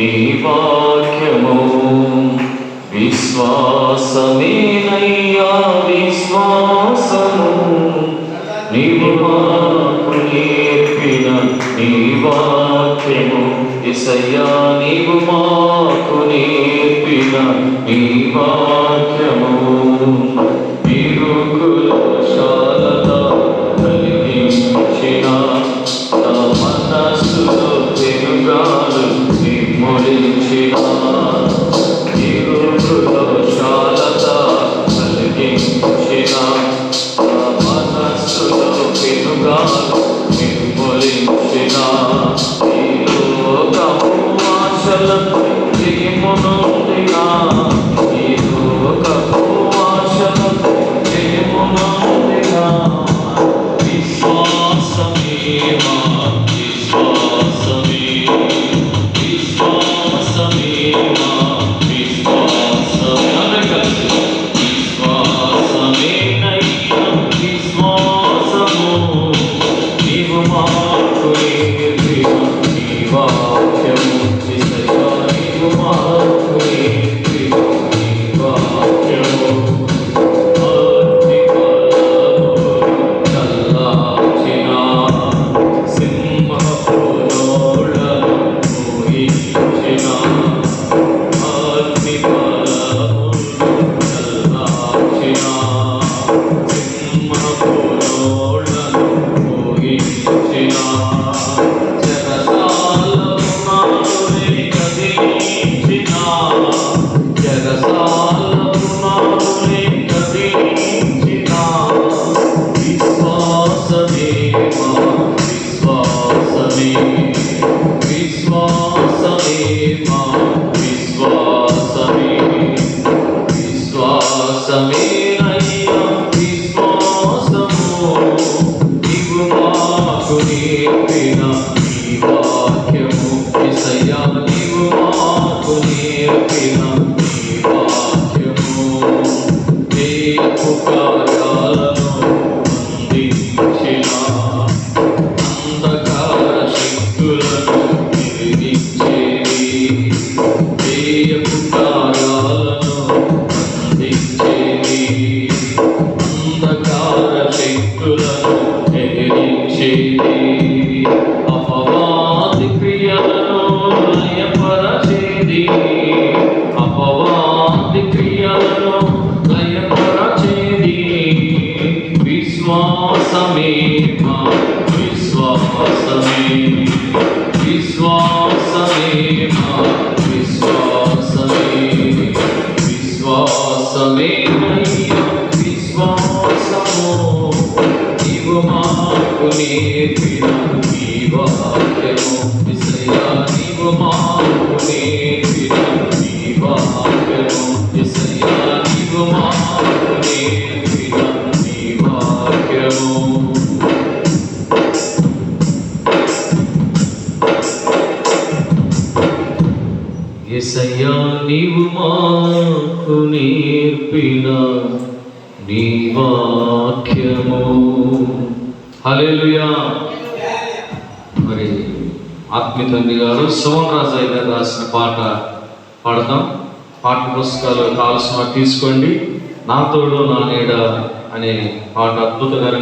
నీ వాక్యము విశ్వాసమేనయ్యా విశ్వాసము. నీవు మాకు నేర్పిన నీ వాక్యము. ఇసయ్యా నీవు మాకు నేర్పిన నీ వాక్యము. నీ శక్తులను ఎదిరించేది అపవాది క్రియలను లయపరచేది. అపవాది క్రియలను లయపరచేది. విశ్వాసమే విశ్వాసమే విశ్వాసమే మాకు నేర్పిన ఈ వాక్యము విసయ్యా నీవు మాకు నేర్పిన ఈ వాక్యము విసయ్యా నీవు మాకు నేర్పిన ఈ వాక్యము ఎసయ్యా నీవు మాకు నేర్పిన నీ వాక్యము. హల్లెలూయా. మరి ఆత్మీయ తండ్రి గారు సోమన్ రాజు గారు రాసిన పాట పాడతాం పాఠ్య పుస్తకాలు కావాల్సిన తీసుకోండి. నా తోడు నా నీడ అనే పాట అద్భుతకరంగా